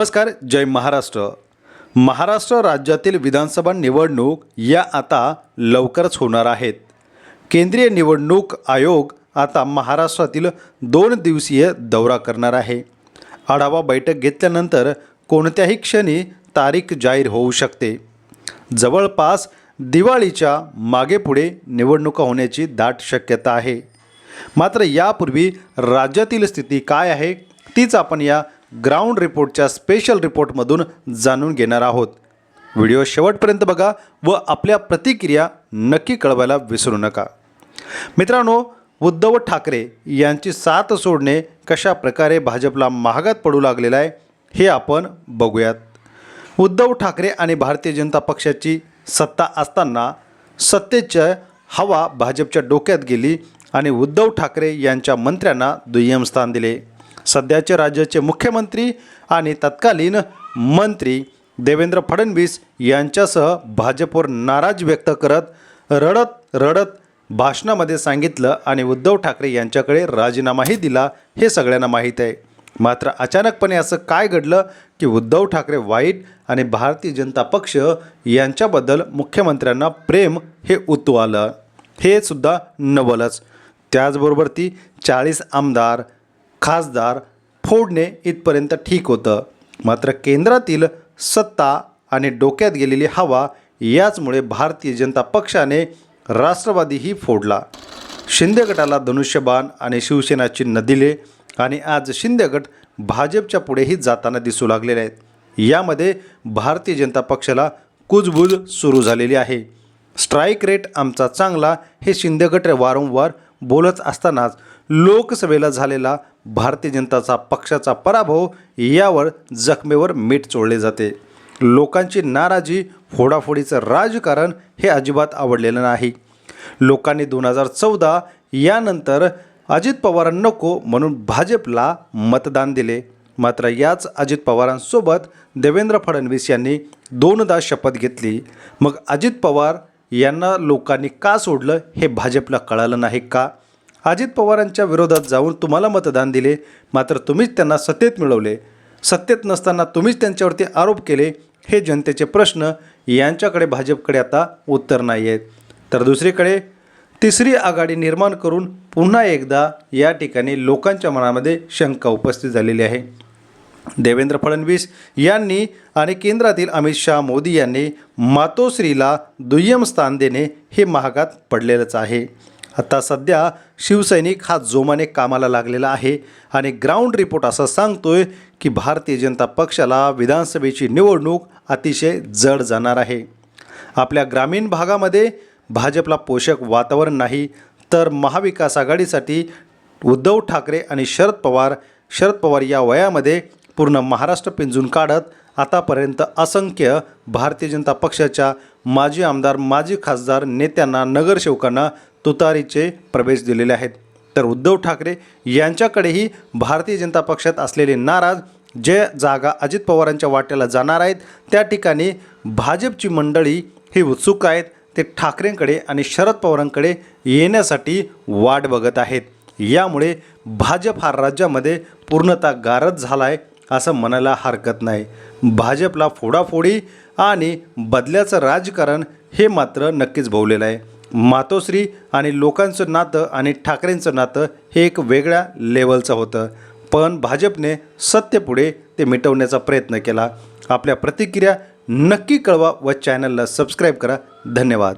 नमस्कार जय महाराष्ट्र. महाराष्ट्र राज्यातील विधानसभा निवडणूक या आता लवकरच होणार आहेत. केंद्रीय निवडणूक आयोग आता महाराष्ट्रातील दोन दिवसीय दौरा करणार आहे. आढावा बैठक घेतल्यानंतर कोणत्याही क्षणी तारीख जाहीर होऊ शकते. जवळपास दिवाळीच्या मागेपुढे निवडणुका होण्याची दाट शक्यता आहे. मात्र यापूर्वी राज्यातील स्थिती काय आहे तीच आपण या ग्राउंड रिपोर्टच्या स्पेशल रिपोर्टमधून जाणून घेणार आहोत. व्हिडिओ शेवटपर्यंत बघा व आपल्या प्रतिक्रिया नक्की कळवायला विसरू नका. मित्रांनो उद्धव ठाकरे यांची साथ सोडणे कशा प्रकारे भाजपला महागात पडू लागलेलं आहे हे आपण बघूयात. उद्धव ठाकरे आणि भारतीय जनता पक्षाची सत्ता असताना सत्तेच्या हवा भाजपच्या डोक्यात गेली आणि उद्धव ठाकरे यांच्या मंत्र्यांना दुय्यम स्थान दिले. सध्याचे राज्याचे मुख्यमंत्री आणि तत्कालीन मंत्री देवेंद्र फडणवीस यांच्यासह भाजपवर नाराज व्यक्त करत रडत रडत भाषणामध्ये सांगितलं आणि उद्धव ठाकरे यांच्याकडे राजीनामाही दिला हे सगळ्यांना माहीत आहे. मात्र अचानकपणे असं काय घडलं की उद्धव ठाकरे वाईट आणि भारतीय जनता पक्ष यांच्याबद्दल मुख्यमंत्र्यांना प्रेम हे उतू आलं. हे सुद्धा नवलच. त्याचबरोबर ती चाळीस आमदार खासदार फोडणे इथपर्यंत ठीक होतं. मात्र केंद्रातील सत्ता आणि डोक्यात गेलेली हवा याचमुळे भारतीय जनता पक्षाने राष्ट्रवादीही फोडला. शिंदे गटाला धनुष्यबाण आणि शिवसेना चिन्ह दिले आणि आज शिंदे गट भाजपच्या पुढेही जाताना दिसू लागलेले आहेत. यामध्ये भारतीय जनता पक्षाला कुजबूज सुरू झालेली आहे. स्ट्राईक रेट आमचा चांगला हे शिंदे गट वारंवार बोलत असतानाच लोकसभेला झालेला भारतीय जनताचा पक्षाचा पराभव यावर जखमेवर मीठ चोळले जाते. लोकांची नाराजी फोडाफोडीचं राजकारण हे अजिबात आवडलेलं नाही. लोकांनी दोन हजार चौदा यानंतर अजित पवार नको म्हणून भाजपला मतदान दिले. मात्र याच अजित पवारांसोबत देवेंद्र फडणवीस यांनी दोनदा शपथ घेतली. मग अजित पवार यांना लोकांनी का सोडलं हे भाजपला कळालं नाही का? अजित पवारांच्या विरोधात जाऊन तुम्हाला मतदान दिले मात्र तुम्हीच त्यांना सत्तेत मिळवले. सत्तेत नसताना तुम्हीच त्यांच्यावरती आरोप केले हे जनतेचे प्रश्न. यांच्याकडे भाजपकडे आता उत्तर नाही आहेत तर दुसरीकडे तिसरी आघाडी निर्माण करून पुन्हा एकदा या ठिकाणी लोकांच्या मनामध्ये शंका उपस्थित झालेली आहे. देवेंद्र फडणवीस यांनी आणि केंद्रातील अमित शहा मोदी यांनी मातोश्रीला दुय्यम स्थान देणे हे महागात पडलेलंच आहे. आता सध्या शिवसैनिक हा जोमाने कामाला लागलेला आहे आणि ग्राउंड रिपोर्ट असं सांगतोय की भारतीय जनता पक्षाला विधानसभेची निवडणूक अतिशय जड जाणार आहे. आपल्या ग्रामीण भागामध्ये भाजपला पोषक वातावरण नाही तर महाविकास आघाडीसाठी उद्धव ठाकरे आणि शरद पवार शरद पवार या वयामध्ये पूर्ण महाराष्ट्र पिंजून काढत आतापर्यंत असंख्य भारतीय जनता पक्षाच्या माजी आमदार माजी खासदार नेत्यांना नगरसेवकांना तुतारीचे प्रवेश दिलेले आहेत. तर उद्धव ठाकरे यांच्याकडेही भारतीय जनता पक्षात असलेले नाराज जे जागा अजित पवारांच्या वाट्याला जाणार आहेत त्या ठिकाणी भाजपची मंडळी ही उत्सुक आहेत. ते ठाकरेंकडे आणि शरद पवारांकडे येण्यासाठी वाट बघत आहेत. यामुळे भाजप हा राज्यामध्ये पूर्णतः गारद झाला आहे असं म्हणायला हरकत नाही. भाजपला फोडाफोडी आणि बदल्याचं राजकारण हे मात्र नक्कीच भोवलेलं आहे. मातोश्री आणि लोकांचं नातं आणि ठाकरेंचं नातं हे एक वेगळ्या लेवलचं होतं. पण भाजपने सत्तेपुढे ते मिटवण्याचा प्रयत्न केला. आपल्या प्रतिक्रिया नक्की कळवा व चॅनलला सबस्क्राईब करा. धन्यवाद.